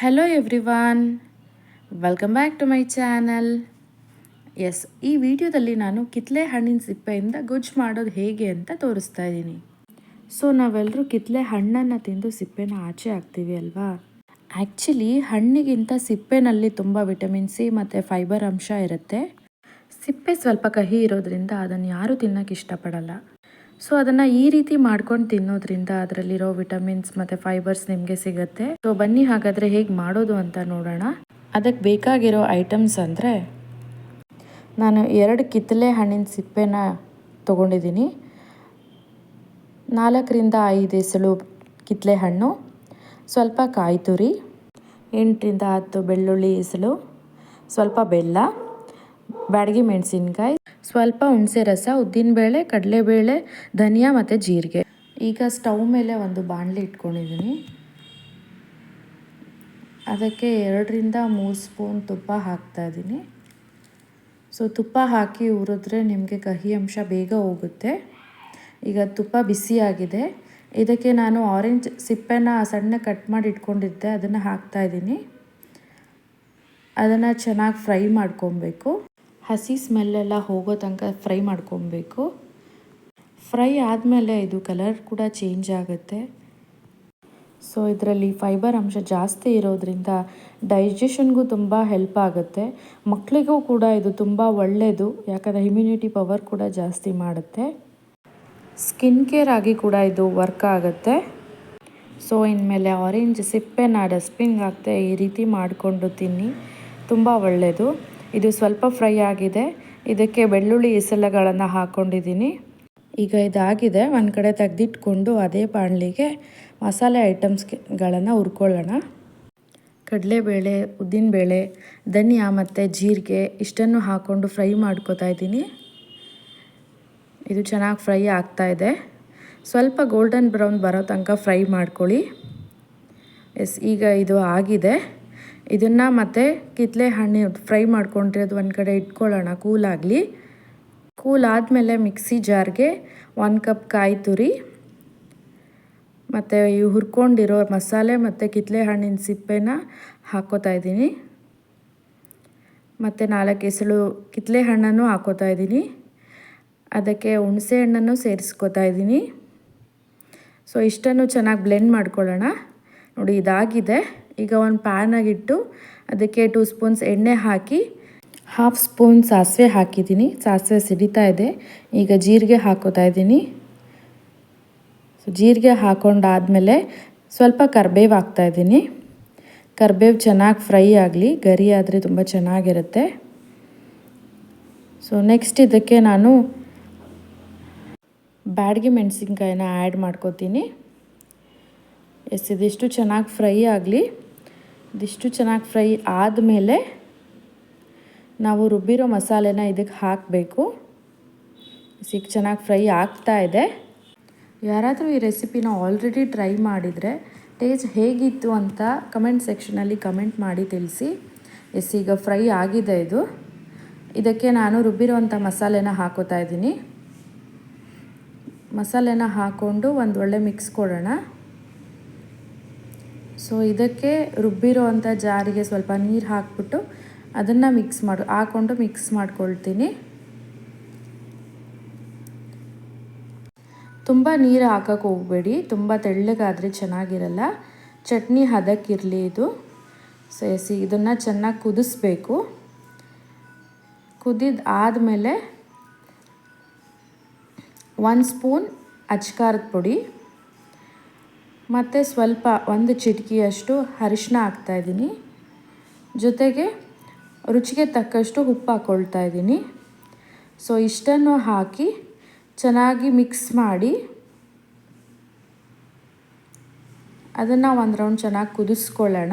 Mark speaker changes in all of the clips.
Speaker 1: Hello everyone welcome back to my channel S ಈ ವಿಡಿಯೋದಲ್ಲಿ ನಾನು ಕಿತ್ಲೆ ಹಣ್ಣಿನ ಸಿಪ್ಪೆಯಿಂದ ಗೊಜ್ಜು ಮಾಡೋದು ಹೇಗೆ ಅಂತ ತೋರಿಸ್ತಾ ಇದ್ದೀನಿ. ಸೊ ನಾವೆಲ್ಲರೂ ಕಿತ್ಲೆ ಹಣ್ಣನ್ನು ತಿಂದು ಸಿಪ್ಪೆನ ಆಚೆ ಹಾಕ್ತೀವಿ ಅಲ್ವಾ? ಆ್ಯಕ್ಚುಲಿ ಹಣ್ಣಿಗಿಂತ ಸಿಪ್ಪೆನಲ್ಲಿ ತುಂಬ ವಿಟಮಿನ್ ಸಿ ಮತ್ತು ಫೈಬರ್ ಅಂಶ ಇರುತ್ತೆ. ಸಿಪ್ಪೆ ಸ್ವಲ್ಪ ಕಹಿ ಇರೋದ್ರಿಂದ ಅದನ್ನು ಯಾರೂ ತಿನ್ನೋಕ್ಕೆ ಇಷ್ಟಪಡಲ್ಲ. ಸೊ ಅದನ್ನು ಈ ರೀತಿ ಮಾಡ್ಕೊಂಡು ತಿನ್ನೋದ್ರಿಂದ ಅದರಲ್ಲಿರೋ ವಿಟಮಿನ್ಸ್ ಮತ್ತು ಫೈಬರ್ಸ್ ನಿಮಗೆ ಸಿಗುತ್ತೆ. ಸೊ ಬನ್ನಿ ಹಾಗಾದರೆ ಹೇಗೆ ಮಾಡೋದು ಅಂತ ನೋಡೋಣ. ಅದಕ್ಕೆ ಬೇಕಾಗಿರೋ ಐಟಮ್ಸ್ ಅಂದರೆ ನಾನು ಎರಡು ಕಿತ್ತಲೆ ಹಣ್ಣಿನ ಸಿಪ್ಪೆನ ತೊಗೊಂಡಿದ್ದೀನಿ. ನಾಲ್ಕರಿಂದ ಐದು ಎಸಳು ಕಿತ್ತಲೆ ಹಣ್ಣು, ಸ್ವಲ್ಪ ಕಾಯಿ ತುರಿ, ಎಂಟರಿಂದ ಹತ್ತು ಬೆಳ್ಳುಳ್ಳಿ ಎಸಳು ಸ್ವಲ್ಪ ಬೆಲ್ಲ ಬ್ಯಾಡಗಿ ಮೆಣಸಿನ್ಕಾಯಿ, ಸ್ವಲ್ಪ ಹುಣಸೆ ರಸ ಉದ್ದಿನಬೇಳೆ ಕಡಲೆಬೇಳೆ ಧನಿಯಾ ಮತ್ತು ಜೀರಿಗೆ. ಈಗ ಸ್ಟವ್ ಮೇಲೆ ಒಂದು ಬಾಣಲೆ ಇಟ್ಕೊಂಡಿದ್ದೀನಿ. ಅದಕ್ಕೆ ಎರಡರಿಂದ ಮೂರು ಸ್ಪೂನ್ ತುಪ್ಪ ಹಾಕ್ತಾಯಿದ್ದೀನಿ ಸೊ, ತುಪ್ಪ ಹಾಕಿ ಹುರಿದ್ರೆ ನಿಮಗೆ ಕಹಿ ಅಂಶ ಬೇಗ ಹೋಗುತ್ತೆ. ಈಗ ತುಪ್ಪ ಬಿಸಿಯಾಗಿದೆ ಇದಕ್ಕೆ ನಾನು ಆರೆಂಜ್ ಸಿಪ್ಪೆನ ಸಣ್ಣ ಕಟ್ ಮಾಡಿ ಇಟ್ಕೊಂಡಿದ್ದೆ, ಅದನ್ನು ಹಾಕ್ತಾ ಇದ್ದೀನಿ. ಅದನ್ನು ಚೆನ್ನಾಗಿ ಫ್ರೈ ಮಾಡ್ಕೊಬೇಕು. ಹಸಿ ಸ್ಮೆಲ್ಲೆಲ್ಲ ಹೋಗೋ ತನಕ ಫ್ರೈ ಮಾಡ್ಕೊಬೇಕು. ಫ್ರೈ ಆದಮೇಲೆ ಇದು ಕಲರ್ ಕೂಡ ಚೇಂಜ್ ಆಗುತ್ತೆ. ಸೊ, ಇದರಲ್ಲಿ ಫೈಬರ್ ಅಂಶ ಜಾಸ್ತಿ ಇರೋದ್ರಿಂದ ಡೈಜೆಷನ್ಗೂ ತುಂಬ ಹೆಲ್ಪ್ ಆಗುತ್ತೆ. ಮಕ್ಕಳಿಗೂ ಕೂಡ ಇದು ತುಂಬ ಒಳ್ಳೆಯದು ಯಾಕಂದರೆ ಇಮ್ಯುನಿಟಿ ಪವರ್ ಕೂಡ ಜಾಸ್ತಿ ಮಾಡುತ್ತೆ. ಸ್ಕಿನ್ ಕೇರ್ ಆಗಿ ಕೂಡ ಇದು ವರ್ಕ್ ಆಗುತ್ತೆ. ಸೊ ಇನ್ಮೇಲೆ ಆರೆಂಜ್ ಸಿಪ್ಪೆನ ಡಸ್ಟ್ಬಿನ್ಗೆ ಹಾಕ್ತೆ ಈ ರೀತಿ ಮಾಡಿಕೊಂಡು ತಿನ್ನಿ. ತುಂಬ ಒಳ್ಳೆಯದು ಇದು ಸ್ವಲ್ಪ ಫ್ರೈ ಆಗಿದೆ. ಇದಕ್ಕೆ ಬೆಳ್ಳುಳ್ಳಿ ಇಸಲಗಳನ್ನು ಹಾಕ್ಕೊಂಡಿದ್ದೀನಿ ಈಗ ಇದಾಗಿದೆ. ಒಂದು ಕಡೆ ತೆಗೆದಿಟ್ಕೊಂಡು ಅದೇ ಬಾಣಲಿಗೆ ಮಸಾಲೆ ಐಟಮ್ಸ್ಗಳನ್ನು ಹುರ್ಕೊಳ್ಳೋಣ. ಕಡಲೆಬೇಳೆ, ಉದ್ದಿನಬೇಳೆ, ಧನಿಯಾ ಮತ್ತು ಜೀರಿಗೆ ಇಷ್ಟನ್ನು ಹಾಕ್ಕೊಂಡು ಫ್ರೈ ಮಾಡ್ಕೋತಾ ಇದ್ದೀನಿ. ಇದು ಚೆನ್ನಾಗಿ ಫ್ರೈ ಆಗ್ತಾ ಇದೆ. ಸ್ವಲ್ಪ ಗೋಲ್ಡನ್ ಬ್ರೌನ್ ಬರೋ ತನಕ ಫ್ರೈ ಮಾಡ್ಕೊಳ್ಳಿ. ಎಸ್, ಈಗ ಇದು ಆಗಿದೆ. ಇದನ್ನು ಮತ್ತು ಕಿತ್ತಲೆ ಹಣ್ಣು ಫ್ರೈ ಮಾಡ್ಕೊಂಡಿರೋದು ಒಂದು ಕಡೆ ಇಟ್ಕೊಳ್ಳೋಣ, ಕೂಲಾಗಲಿ. ಕೂಲ್ ಆದಮೇಲೆ ಮಿಕ್ಸಿ ಜಾರ್ಗೆ ಒಂದು ಕಪ್ ಕಾಯಿ ತುರಿ, ಮತ್ತು ಇವು ಹುರ್ಕೊಂಡಿರೋ ಮಸಾಲೆ ಮತ್ತು ಕಿತ್ತಲೆ ಹಣ್ಣಿನ ಸಿಪ್ಪೆನ ಹಾಕೋತಾ ಇದ್ದೀನಿ. ಮತ್ತು ನಾಲ್ಕು ಎಸಳು ಕಿತ್ತಲೆ ಹಣ್ಣನ್ನು ಹಾಕೋತಾ ಇದ್ದೀನಿ. ಅದಕ್ಕೆ ಹುಣಸೆ ಹಣ್ಣನ್ನು ಸೇರಿಸ್ಕೋತಾ ಇದ್ದೀನಿ. ಸೊ ಇಷ್ಟನ್ನು ಚೆನ್ನಾಗಿ ಬ್ಲೆಂಡ್ ಮಾಡ್ಕೊಳ್ಳೋಣ. ನೋಡಿ, ಇದಾಗಿದೆ. ಈಗ ಒಂದು ಪ್ಯಾನಾಗಿಟ್ಟು ಅದಕ್ಕೆ ಟೂ ಸ್ಪೂನ್ಸ್ ಎಣ್ಣೆ ಹಾಕಿ ಹಾಫ್ ಸ್ಪೂನ್ ಸಾಸಿವೆ ಹಾಕಿದ್ದೀನಿ. ಸಾಸಿವೆ ಸಿಡಿತಾ ಇದೆ. ಈಗ ಜೀರಿಗೆ ಹಾಕೋತಾ ಇದ್ದೀನಿ. ಸೊ ಜೀರಿಗೆ ಹಾಕೊಂಡಾದಮೇಲೆ ಸ್ವಲ್ಪ ಕರ್ಬೇವು ಹಾಕ್ತಾಯಿದ್ದೀನಿ ಕರ್ಬೇವು ಚೆನ್ನಾಗಿ ಫ್ರೈ ಆಗಲಿ, ಗರಿ ಆದರೆ ತುಂಬ ಚೆನ್ನಾಗಿರುತ್ತೆ. ಸೊ ನೆಕ್ಸ್ಟ್ ಇದಕ್ಕೆ ನಾನು ಬ್ಯಾಡ್ಗೆ ಮೆಣಸಿನ್ಕಾಯಿನ ಆ್ಯಡ್ ಮಾಡ್ಕೋತೀನಿ. ಎಸ್, ಇದಿಷ್ಟು ಚೆನ್ನಾಗಿ ಫ್ರೈ ಆಗಲಿ. ಇದಿಷ್ಟು ಚೆನ್ನಾಗಿ ಫ್ರೈ ಆದಮೇಲೆ ನಾವು ರುಬ್ಬಿರೋ ಮಸಾಲೆನ ಇದಕ್ಕೆ ಹಾಕಬೇಕು. ಸಿಕ್ಕ ಚೆನ್ನಾಗಿ ಫ್ರೈ ಆಗ್ತಾ ಇದೆ. ಯಾರಾದರೂ ಈ ರೆಸಿಪಿನ ಆಲ್ರೆಡಿ ಟ್ರೈ ಮಾಡಿದರೆ ಟೇಸ್ಟ್ ಹೇಗಿತ್ತು ಅಂತ ಕಮೆಂಟ್ ಸೆಕ್ಷನಲ್ಲಿ ಕಮೆಂಟ್ ಮಾಡಿ ತಿಳಿಸಿ. ಎಸ್, ಈಗ ಫ್ರೈ ಆಗಿದೆ ಇದು. ಇದಕ್ಕೆ ನಾನು ರುಬ್ಬಿರೋವಂಥ ಮಸಾಲೆನ ಹಾಕೋತಾ ಇದ್ದೀನಿ. ಮಸಾಲೆನ ಹಾಕ್ಕೊಂಡು ಒಂದು ಒಳ್ಳೆ ಮಿಕ್ಸ್ ಕೊಡೋಣ. ಸೊ ಇದಕ್ಕೆ ರುಬ್ಬಿರೋ ಅಂಥ ಜಾರಿಗೆ ಸ್ವಲ್ಪ ನೀರು ಹಾಕ್ಬಿಟ್ಟು ಅದನ್ನು ಮಿಕ್ಸ್ ಮಾಡಿ, ಹಾಕ್ಕೊಂಡು ಮಿಕ್ಸ್ ಮಾಡ್ಕೊಳ್ತೀನಿ. ತುಂಬ ನೀರು ಹಾಕೋಕೆ ಹೋಗಬೇಡಿ, ತುಂಬ ತೆಳ್ಳಗಾದರೆ ಚೆನ್ನಾಗಿರಲ್ಲ. ಚಟ್ನಿ ಹದಕ್ಕಿರಲಿ ಇದು. ಸೊ ಎಸಿ, ಇದನ್ನು ಚೆನ್ನಾಗಿ ಕುದಿಸ್ಬೇಕು. ಕುದಿದ ಆದಮೇಲೆ ಒಂದು ಸ್ಪೂನ್ ಅಚ್ಕಾರದ ಪುಡಿ. ಮತ್ತು ಸ್ವಲ್ಪ ಒಂದು ಚಿಟಕಿಯಷ್ಟು ಅರಿಶಿನ ಹಾಕ್ತಾಯಿದ್ದೀನಿ ಜೊತೆಗೆ ರುಚಿಗೆ ತಕ್ಕಷ್ಟು ಉಪ್ಪು ಹಾಕ್ಕೊಳ್ತಾ ಇದ್ದೀನಿ. ಸೊ ಇಷ್ಟನ್ನು ಹಾಕಿ ಚೆನ್ನಾಗಿ ಮಿಕ್ಸ್ ಮಾಡಿ ಅದನ್ನು ಒಂದು ರೌಂಡ್ ಚೆನ್ನಾಗಿ ಕುದಿಸ್ಕೊಳ್ಳೋಣ.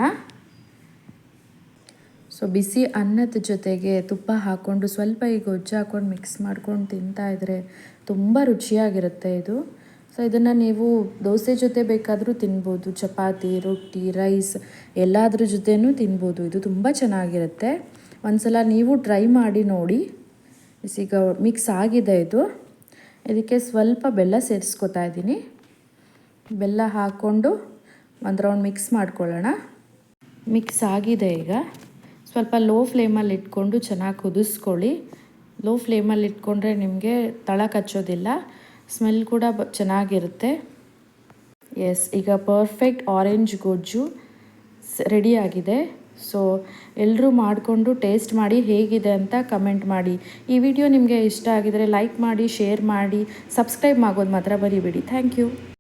Speaker 1: ಸೊ ಬಿಸಿ ಅನ್ನದ ಜೊತೆಗೆ ತುಪ್ಪ ಹಾಕ್ಕೊಂಡು ಸ್ವಲ್ಪ ಈ ಗೊಜ್ಜು ಹಾಕ್ಕೊಂಡು ಮಿಕ್ಸ್ ಮಾಡ್ಕೊಂಡು ತಿಂತಾಯಿದ್ರೆ ತುಂಬ ರುಚಿಯಾಗಿರುತ್ತೆ ಇದು. ಸೊ ಇದನ್ನು ನೀವು ದೋಸೆ ಜೊತೆ ಬೇಕಾದರೂ ತಿನ್ಬೋದು. ಚಪಾತಿ, ರೊಟ್ಟಿ ರೈಸ್ ಎಲ್ಲದ್ರ ಜೊತೆನೂ ತಿನ್ಬೋದು. ಇದು ತುಂಬ ಚೆನ್ನಾಗಿರುತ್ತೆ. ಒಂದು ನೀವು ಟ್ರೈ ಮಾಡಿ ನೋಡಿ. ಈಗ ಮಿಕ್ಸ್ ಆಗಿದೆ ಇದು. ಇದಕ್ಕೆ ಸ್ವಲ್ಪ ಬೆಲ್ಲ ಸೇರಿಸ್ಕೊತಾ ಇದ್ದೀನಿ. ಬೆಲ್ಲ ಹಾಕ್ಕೊಂಡು ಒಂದು ರೌಂಡ್ ಮಿಕ್ಸ್ ಮಾಡ್ಕೊಳ್ಳೋಣ. ಮಿಕ್ಸ್ ಆಗಿದೆ ಈಗ. ಸ್ವಲ್ಪ ಲೋ ಫ್ಲೇಮಲ್ಲಿ ಇಟ್ಕೊಂಡು ಚೆನ್ನಾಗಿ ಕುದಿಸ್ಕೊಳ್ಳಿ. ಲೋ ಫ್ಲೇಮಲ್ಲಿ ಇಟ್ಕೊಂಡ್ರೆ ನಿಮಗೆ ತಳ ಕಚ್ಚೋದಿಲ್ಲ. ಸ್ಮೆಲ್ ಕೂಡ ಚೆನ್ನಾಗಿರುತ್ತೆ. ಎಸ್ ಈಗ ಪರ್ಫೆಕ್ಟ್ ಆರೆಂಜ್ ಗೊಜ್ಜು ರೆಡಿಯಾಗಿದೆ ಸೊ ಎಲ್ಲರೂ ಮಾಡಿಕೊಂಡು ಟೇಸ್ಟ್ ಮಾಡಿ ಹೇಗಿದೆ ಅಂತ ಕಮೆಂಟ್ ಮಾಡಿ. ಈ ವಿಡಿಯೋ ನಿಮಗೆ ಇಷ್ಟ ಆಗಿದರೆ ಲೈಕ್ ಮಾಡಿ ಶೇರ್ ಮಾಡಿ ಸಬ್ಸ್ಕ್ರೈಬ್ ಆಗೋದು ಮಾತ್ರ ಬರೀಬೇಡಿ ಥ್ಯಾಂಕ್ ಯು